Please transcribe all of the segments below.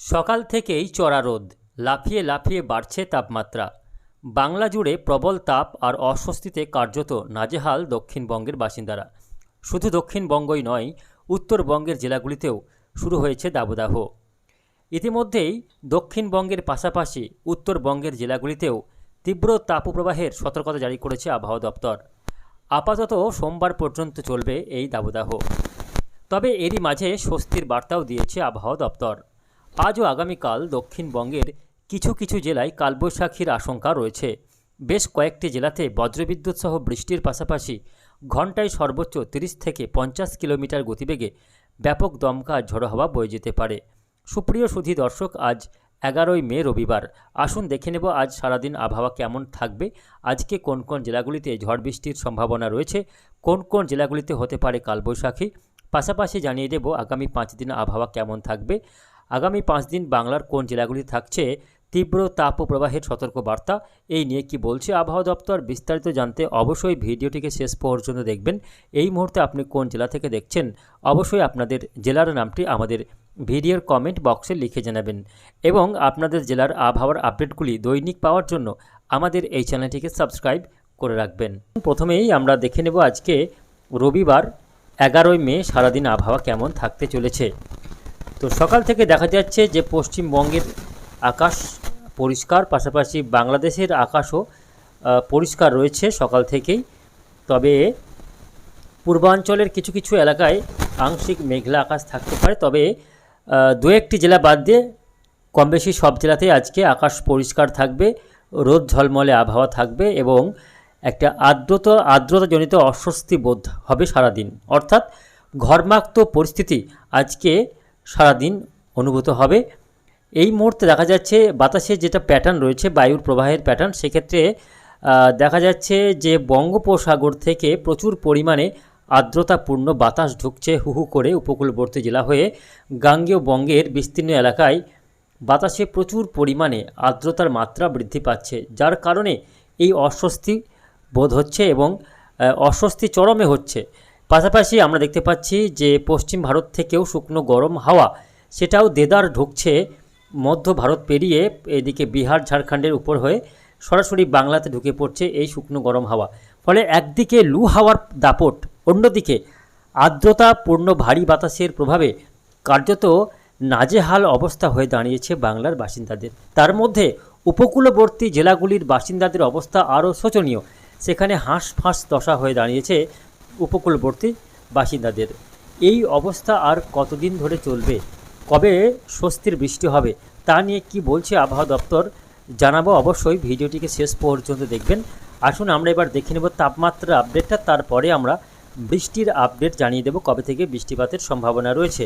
সকাল থেকেই চড়া রোদ। লাফিয়ে লাফিয়ে বাড়ছে তাপমাত্রা। বাংলা জুড়ে প্রবল তাপ আর অস্বস্তিতে কার্যত নাজেহাল দক্ষিণবঙ্গের বাসিন্দারা। শুধু দক্ষিণবঙ্গই নয়, উত্তরবঙ্গের জেলাগুলিতেও শুরু হয়েছে দাবদাহ। ইতিমধ্যেই দক্ষিণবঙ্গের পাশাপাশি উত্তরবঙ্গের জেলাগুলিতেও তীব্র তাপপ্রবাহের সতর্কতা জারি করেছে আবহাওয়া দপ্তর। আপাতত সোমবার পর্যন্ত চলবে এই দাবদাহ। তবে এরই মাঝে স্বস্তির বার্তাও দিয়েছে আবহাওয়া দপ্তর। আজ ও আগামীকাল দক্ষিণবঙ্গের কিছু কিছু জেলায় কালবৈশাখীর আশঙ্কা রয়েছে। বেশ কয়েকটি জেলাতে বজ্রবিদ্যুৎ সহ বৃষ্টির পাশাপাশি ঘন্টায় সর্বোচ্চ তিরিশ থেকে পঞ্চাশ কিলোমিটার গতিবেগে ব্যাপক দমকা ঝড়ো হাওয়া বয়ে যেতে পারে। সুপ্রিয় সুধী দর্শক, আজ এগারোই মে রবিবার। আসুন দেখে নেব আজ সারাদিন আবহাওয়া কেমন থাকবে। আজকে কোন কোন জেলাগুলিতে ঝড় বৃষ্টির সম্ভাবনা রয়েছে? কোন কোন জেলাগুলিতে হতে পারে কালবৈশাখী? পাশাপাশি জানিয়ে দেব আগামী পাঁচ দিন আবহাওয়া কেমন থাকবে। আগামী পাঁচ দিন বাংলার কোন জেলাগুলি থাকছে তীব্র তাপ ও প্রবাহের সতর্ক বার্তা এই নিয়ে কি বলছে আবহাওয়া দপ্তর? বিস্তারিত জানতে অবশ্যই ভিডিওটিকে শেষ পর্যন্ত দেখবেন। এই মুহূর্তে আপনি কোন জেলা থেকে দেখছেন? অবশ্যই আপনাদের জেলার নামটি আমাদের ভিডিওর কমেন্ট বক্সে লিখে জানাবেন। এবং আপনাদের জেলার আবহাওয়ার আপডেটগুলি দৈনিক পাওয়ার জন্য আমাদের এই চ্যানেলটিকে সাবস্ক্রাইব করে রাখবেন। প্রথমেই আমরা দেখে নেব আজকে রবিবার, এগারোই মে সারাদিন আবহাওয়া কেমন থাকতে চলেছে। তো সকাল থেকে দেখা যাচ্ছে যে পশ্চিমবঙ্গের আকাশ পরিষ্কার, পাশাপাশি বাংলাদেশের আকাশও পরিষ্কার রয়েছে সকাল থেকেই। তবে পূর্বাঞ্চলের কিছু কিছু এলাকায় আংশিক মেঘলা আকাশ থাকতে পারে। তবে দু একটি জেলা বাদ দিয়ে কম বেশি সব জেলাতেই আজকে আকাশ পরিষ্কার থাকবে, রোদ ঝলমলে আবহাওয়া থাকবে এবং একটা আর্দ্রতা, আর্দ্রতাজনিত অস্বস্তি বোধ হবে সারাদিন। অর্থাৎ ঘর্মাক্ত পরিস্থিতি আজকে সারাদিন অনুভূত হবে। এই মুহূর্তে দেখা যাচ্ছে বাতাসে যেটা প্যাটার্ন রয়েছে, বায়ুর প্রবাহের প্যাটার্ন সেক্ষেত্রে দেখা যাচ্ছে যে বঙ্গোপসাগর থেকে প্রচুর পরিমাণে আর্দ্রতাপূর্ণ বাতাস ঢুকছে হু হু করে উপকূলবর্তী জেলা হয়ে। গাঙ্গেয় বঙ্গের বিস্তীর্ণ এলাকায় বাতাসে প্রচুর পরিমাণে আর্দ্রতার মাত্রা বৃদ্ধি পাচ্ছে, যার কারণে এই অস্বস্তি বোধ হচ্ছে এবং অস্বস্তি চরমে হচ্ছে। পাশাপাশি আমরা দেখতে পাচ্ছি যে পশ্চিম ভারত থেকেও শুকনো গরম হাওয়া, সেটাও দেদার ঢুকছে। মধ্য ভারত পেরিয়ে এদিকে বিহার, ঝাড়খণ্ডের উপর হয়ে সরাসরি বাংলাতে ঢুকে পড়ছে এই শুকনো গরম হাওয়া। ফলে একদিকে লু হাওয়ার দাপট, অন্যদিকে আর্দ্রতাপূর্ণ ভারী বাতাসের প্রভাবে কার্যত নাজেহাল অবস্থা হয়ে দাঁড়িয়েছে বাংলার বাসিন্দাদের। তার মধ্যে উপকূলবর্তী জেলাগুলির বাসিন্দাদের অবস্থা আরও শোচনীয়। সেখানে হাঁস ফাঁস দশা হয়ে দাঁড়িয়েছে উপকূলবর্তী বাসিন্দাদের। এই অবস্থা আর কতদিন ধরে চলবে? কবে স্বস্তির বৃষ্টি হবে? তা নিয়ে কি বলছে আবহাওয়া দপ্তর? জানাব অবশ্যই। ভিডিওটিকে শেষ পর্যন্ত দেখবেন। আসুন আমরা এবার দেখে নেব তাপমাত্রার আপডেটটা তারপরে আমরা বৃষ্টির আপডেট জানিয়ে দেব কবে থেকে বৃষ্টিপাতের সম্ভাবনা রয়েছে।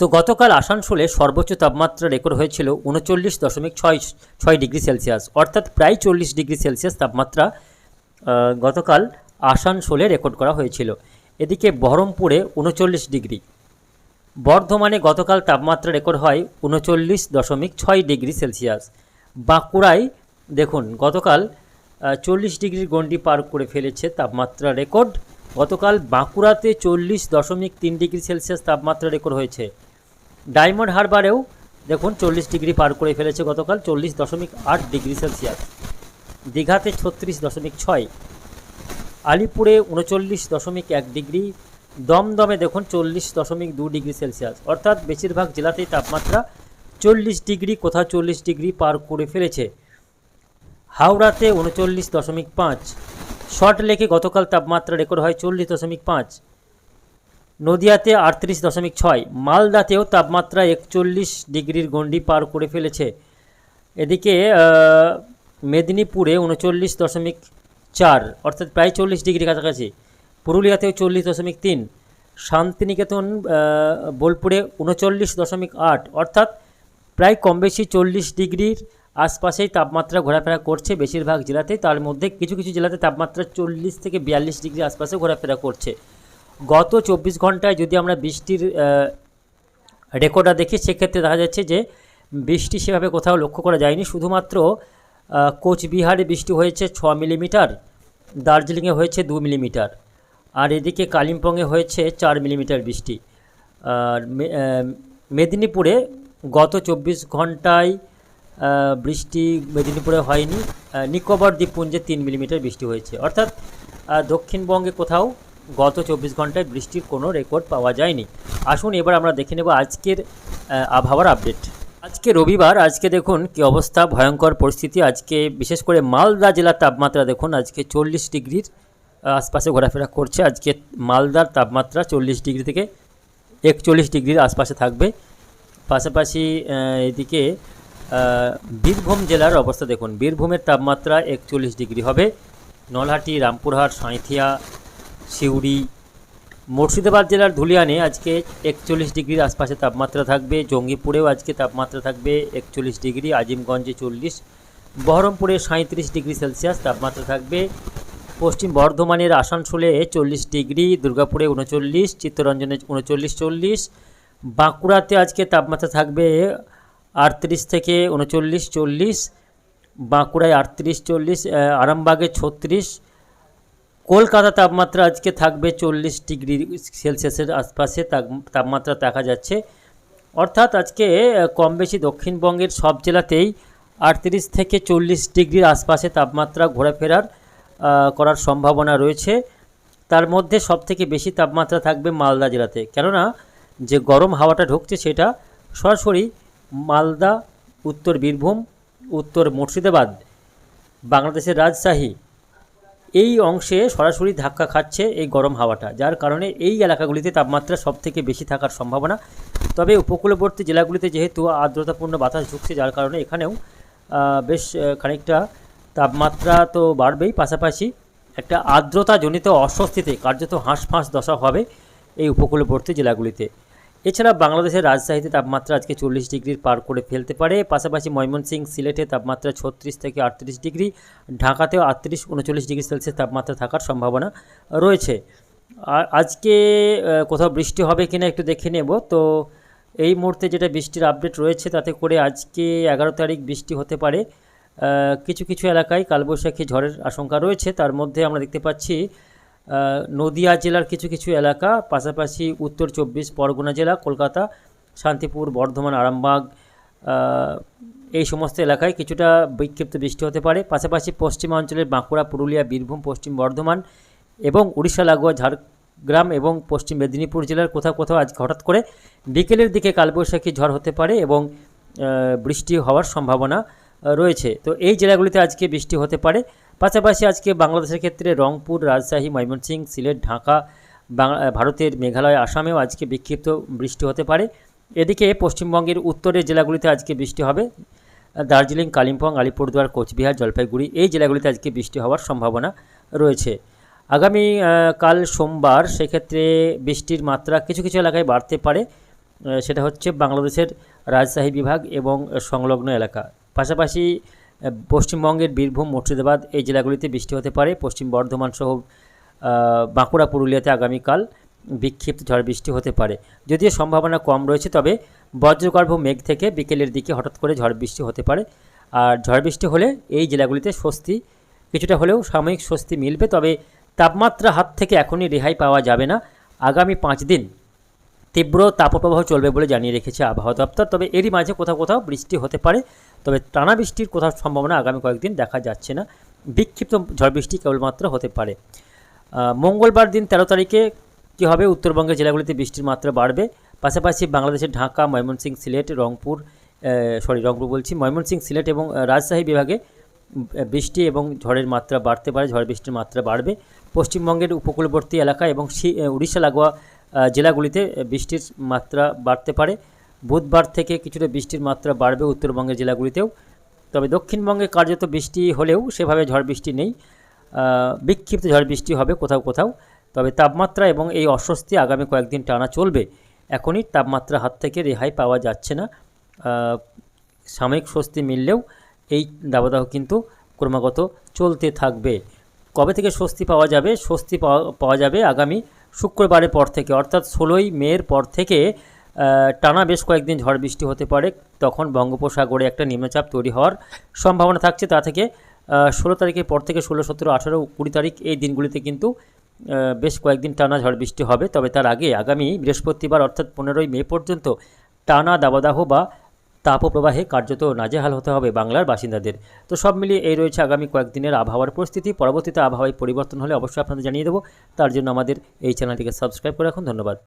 তো গতকাল আসানসোলে সর্বোচ্চ তাপমাত্রা রেকর্ড হয়েছিল উনচল্লিশ দশমিক ছয় ছয় ডিগ্রি সেলসিয়াস, অর্থাৎ প্রায় চল্লিশ ডিগ্রি সেলসিয়াস তাপমাত্রা গতকাল আসানসোলে রেকর্ড করা হয়েছিল। এদিকে বহরমপুরে উনচল্লিশ ডিগ্রি। বর্ধমানে গতকাল তাপমাত্রা রেকর্ড হয় উনচল্লিশ দশমিক ছয় ডিগ্রি সেলসিয়াস। বাঁকুড়ায় দেখুন, গতকাল চল্লিশ ডিগ্রির গণ্ডি পার করে ফেলেছে তাপমাত্রা রেকর্ড। গতকাল বাঁকুড়াতে চল্লিশ দশমিক তিন ডিগ্রি সেলসিয়াস তাপমাত্রা রেকর্ড হয়েছে। ডায়মন্ড হারবারেও দেখুন, চল্লিশ ডিগ্রি পার করে ফেলেছে গতকাল, চল্লিশ দশমিক আট ডিগ্রি সেলসিয়াস। দীঘাতে ছত্রিশ দশমিক ছয়। আলিপুরে উনচল্লিশ দশমিক এক ডিগ্রি, দমদমে দেখুন চল্লিশ দশমিক দু ডিগ্রি সেলসিয়াস। অর্থাৎ বেশিরভাগ জেলাতেই তাপমাত্রা চল্লিশ ডিগ্রি, কোথাও চল্লিশ ডিগ্রি পার করে ফেলেছে। হাওড়াতে উনচল্লিশ দশমিক পাঁচ। শর্ট লেকে গতকাল তাপমাত্রা রেকর্ড হয় চল্লিশ দশমিক পাঁচ। নদিয়াতে আটত্রিশ দশমিক ছয়। মালদাতেও তাপমাত্রা একচল্লিশ ডিগ্রির গণ্ডি পার করে ফেলেছে। এদিকে মেদিনীপুরে উনচল্লিশ দশমিক চার, অর্থাৎ প্রায় চল্লিশ ডিগ্রি কাছাকাছি। পুরুলিয়াতেও চল্লিশ দশমিক তিন, শান্তিনিকেতন বোলপুরে উনচল্লিশ দশমিক আট, অর্থাৎ প্রায় কম বেশি চল্লিশ ডিগ্রির আশপাশেই তাপমাত্রা ঘোরাফেরা করছে বেশিরভাগ জেলাতেই। তার মধ্যে কিছু কিছু জেলাতে তাপমাত্রা চল্লিশ থেকে বিয়াল্লিশ ডিগ্রি আশপাশে ঘোরাফেরা করছে। গত চব্বিশ ঘন্টায় যদি আমরা বৃষ্টির রেকর্ডটা দেখি, সেক্ষেত্রে দেখা যাচ্ছে যে বৃষ্টি সেভাবে কোথাও লক্ষ্য করা যায়নি। শুধুমাত্র কোচবিহারে বৃষ্টি হয়েছে ছ মিলিমিটার, দার্জিলিংয়ে হয়েছে দু মিলিমিটার, আর এদিকে কালিম্পংয়ে হয়েছে চার মিলিমিটার বৃষ্টি। আর মেদিনীপুরে গত চব্বিশ ঘন্টায় বৃষ্টি মেদিনীপুরে হয়নি নিকোবর দ্বীপপুঞ্জে তিন মিলিমিটার বৃষ্টি হয়েছে। অর্থাৎ দক্ষিণবঙ্গে কোথাও গত চব্বিশ ঘন্টায় বৃষ্টির কোনো রেকর্ড পাওয়া যায়নি। আসুন এবার আমরা দেখে নেব আজকের আবহাওয়ার আপডেট। আজকে রবিবার, আজকে দেখুন কি অবস্থা, ভয়ঙ্কর পরিস্থিতি। আজকে বিশেষ করে মালদা জেলার তাপমাত্রা দেখুন, আজকে চল্লিশ ডিগ্রির আশপাশে ঘোরাফেরা করছে। আজকে মালদার তাপমাত্রা চল্লিশ ডিগ্রি থেকে একচল্লিশ ডিগ্রির আশপাশে থাকবে। পাশাপাশি এদিকে বীরভূম জেলার অবস্থা দেখুন। বীরভূমের তাপমাত্রা একচল্লিশ ডিগ্রি হবে। নলহাটি, রামপুরহাট, সাঁইথিয়া, সিউড়ি মুর্শিদাবাদ জেলার ধুলিয়ানে আজকে একচল্লিশ ডিগ্রির আশপাশে তাপমাত্রা থাকবে। জঙ্গিপুরেও আজকে তাপমাত্রা থাকবে একচল্লিশ ডিগ্রি, আজিমগঞ্জে চল্লিশ, বহরমপুরে সাঁত্রিশ ডিগ্রি সেলসিয়াস তাপমাত্রা থাকবে। পশ্চিম বর্ধমানের আসানসোলে চল্লিশ ডিগ্রি, দুর্গাপুরে উনচল্লিশ, চিত্তরঞ্জনে উনচল্লিশ চল্লিশ, বাঁকুড়াতে আজকে তাপমাত্রা থাকবে আটত্রিশ থেকে উনচল্লিশ চল্লিশ, বাঁকুড়ায় আটত্রিশ চল্লিশ আরামবাগে ছত্রিশ কলকাতা তাপমাত্রা আজকে থাকবে চল্লিশ ডিগ্রি সেলসিয়াসের আশপাশে তাপ- তাপমাত্রা দেখা যাচ্ছে। অর্থাৎ আজকে কম বেশি দক্ষিণবঙ্গের সব জেলাতেই আটত্রিশ থেকে চল্লিশ ডিগ্রির আশপাশে তাপমাত্রা ঘোরাফেরার করার সম্ভাবনা রয়েছে। তার মধ্যে সবথেকে বেশি তাপমাত্রা থাকবে মালদা জেলাতে। কেননা, যে গরম হাওয়াটা ঢুকছে সেটা সরাসরি মালদা, উত্তর বীরভূম, উত্তর মুর্শিদাবাদ, বাংলাদেশের রাজশাহী এই অংশে সরাসরি ধাক্কা খাচ্ছে এই গরম হাওয়াটা, যার কারণে এই এলাকাগুলিতে তাপমাত্রা সব থেকে বেশি থাকার সম্ভাবনা। তবে উপকূলবর্তী জেলাগুলিতে যেহেতু আর্দ্রতাপূর্ণ বাতাস ঢুকছে, যার কারণে এখানেও বেশ খানিকটা তাপমাত্রা তো বাড়বেই। পাশাপাশি একটা আর্দ্রতাজনিত অস্বস্তিতে কার্যত হাঁসফাঁস দশা হবে এই উপকূলবর্তী জেলাগুলিতে। এছাড়া বাংলাদেশের রাজশাহীতে তাপমাত্রা আজকে চল্লিশ ডিগ্রির পার করে ফেলতে পারে। পাশাপাশি ময়মনসিংহ সিলেটে তাপমাত্রা ছত্রিশ থেকে আটত্রিশ ডিগ্রি, ঢাকাতেও আটত্রিশ, উনচল্লিশ ডিগ্রি সেলসিয়াস তাপমাত্রা থাকার সম্ভাবনা রয়েছে। আজকে কোথাও বৃষ্টি হবে কিনা একটু দেখে নেব। তো এই মুহূর্তে যেটা বৃষ্টির আপডেট রয়েছে, তাতে করে আজকে এগারো তারিখ বৃষ্টি হতে পারে। কিছু কিছু এলাকায় কালবৈশাখী ঝড়ের আশঙ্কা রয়েছে। তার মধ্যে আমরা দেখতে পাচ্ছি নদিয়া জেলার কিছু কিছু এলাকা, পাশাপাশি উত্তর চব্বিশ, পরগনা জেলা, কলকাতা, শান্তিপুর, বর্ধমান, আরামবাগ এই সমস্ত এলাকায় কিছুটা বিক্ষিপ্ত বৃষ্টি হতে পারে। পাশাপাশি পশ্চিমাঞ্চলের বাঁকুড়া, পুরুলিয়া, বীরভূম, পশ্চিম বর্ধমান এবং উড়িষ্যা, লাগোয়া, ঝাড়গ্রাম এবং পশ্চিম মেদিনীপুর জেলার কোথাও কোথাও আজ হঠাৎ করে বিকেলের দিকে কালবৈশাখী ঝড় হতে পারে এবং বৃষ্টি হওয়ার সম্ভাবনা রয়েছে। তো এই জেলাগুলিতে আজকে বৃষ্টি হতে পারে। পাশাপাশি আজকে বাংলাদেশের ক্ষেত্রে রংপুর, রাজশাহী, ময়মনসিংহ, সিলেট, ঢাকা ভারতের মেঘালয়, আসামেও আজকে বিক্ষিপ্ত বৃষ্টি হতে পারে। এদিকে পশ্চিমবঙ্গের উত্তরের জেলাগুলিতে আজকে বৃষ্টি হবে। দার্জিলিং, কালিম্পং, আলিপুরদুয়ার, কোচবিহার, জলপাইগুড়ি এই জেলাগুলিতে আজকে বৃষ্টি হওয়ার সম্ভাবনা রয়েছে। আগামী কাল সোমবার সেক্ষেত্রে বৃষ্টির মাত্রা কিছু কিছু এলাকায় বাড়তে পারে। সেটা হচ্ছে বাংলাদেশের রাজশাহী বিভাগ এবং সংলগ্ন এলাকা। পাশাপাশি পশ্চিমবঙ্গের বীরভূম, মুর্শিদাবাদ এই জেলাগুলিতে বৃষ্টি হতে পারে। পশ্চিম বর্ধমান সহ বাঁকুড়া, পুরুলিয়াতে আগামীকাল বিক্ষিপ্ত ঝড় বৃষ্টি হতে পারে। যদিও সম্ভাবনা কম রয়েছে, তবে বজ্রগর্ভ মেঘ থেকে বিকেলের দিকে হঠাৎ করে ঝড় বৃষ্টি হতে পারে। আর ঝড় বৃষ্টি হলে এই জেলাগুলিতে স্বস্তি কিছুটা হলেও সাময়িক স্বস্তি মিলবে, তবে তাপমাত্রা হাত থেকে এখনই রেহাই পাওয়া যাবে না। আগামী পাঁচ দিন তীব্র তাপপ্রবাহ চলবে বলে জানিয়ে রেখেছে আবহাওয়া দপ্তর, তবে এরই মাঝে কোথাও কোথাও বৃষ্টি হতে পারে। তবে টানা বৃষ্টির কোথাও সম্ভাবনা আগামী কয়েকদিন দেখা যাচ্ছে না। বিক্ষিপ্ত ঝড় বৃষ্টি কেবলমাত্র হতে পারে। মঙ্গলবার দিন তেরো তারিখে কী হবে? উত্তরবঙ্গের জেলাগুলিতে বৃষ্টির মাত্রা বাড়বে। পাশাপাশি বাংলাদেশের ঢাকা, ময়মনসিংহ, সিলেট, রংপুর সরি, রংপুর বলছি, ময়মনসিংহ, সিলেট এবং রাজশাহী বিভাগে বৃষ্টি এবং ঝড়ের মাত্রা বাড়তে পারে, ঝড় বৃষ্টির মাত্রা বাড়বে। পশ্চিমবঙ্গের উপকূলবর্তী এলাকা এবং উড়িষ্যা, লাগোয়া জেলাগুলিতে বৃষ্টির মাত্রা বাড়তে পারে। বুধবার থেকে কিছুটা বৃষ্টির মাত্রা বাড়বে উত্তরবঙ্গের জেলাগুলিতেও। তবে দক্ষিণবঙ্গে কার্যত বৃষ্টি হলেও সেভাবে ঝড় বৃষ্টি নেই। বিক্ষিপ্ত ঝড় বৃষ্টি হবে কোথাও কোথাও। তবে তাপমাত্রা এবং এই অস্বস্তি আগামী কয়েকদিন টানা চলবে। এখনই তাপমাত্রা হাত থেকে রেহাই পাওয়া যাচ্ছে না। সাময়িক স্বস্তি মিললেও এই দাবদাহ কিন্তু ক্রমাগত চলতে থাকবে। কবে থেকে স্বস্তি পাওয়া যাবে? স্বস্তি পাওয়া যাবে আগামী শুক্রবারের পর থেকে, অর্থাৎ ষোলোই মের পর থেকে টানা বেশ কয়েকদিন ঝড় বৃষ্টি হতে পারে, তখন বঙ্গোপসাগরে একটা নিম্নচাপ তৈরি হওয়ার সম্ভাবনা থাকছে। তা থেকে ষোলো তারিখের পর থেকে ষোলো, সতেরো, আঠারো, কুড়ি তারিখ এই দিনগুলিতে কিন্তু বেশ কয়েকদিন টানা ঝড় বৃষ্টি হবে। তবে তার আগে আগামী বৃহস্পতিবার অর্থাৎ পনেরোই মে পর্যন্ত টানা দাবদাহ বা তাপপ্রবাহে কার্যত নাজেহাল হতে হবে বাংলার বাসিন্দাদের। তো সব মিলিয়ে এই রয়েছে আগামী কয়েকদিনের আবহাওয়ার পরিস্থিতি। পরবর্তীতে আবহাওয়ায় পরিবর্তন হলে অবশ্যই আপনাদের জানিয়ে দেবো। তার জন্য আমাদের এই চ্যানেলটিকে সাবস্ক্রাইব করে রাখুন। ধন্যবাদ।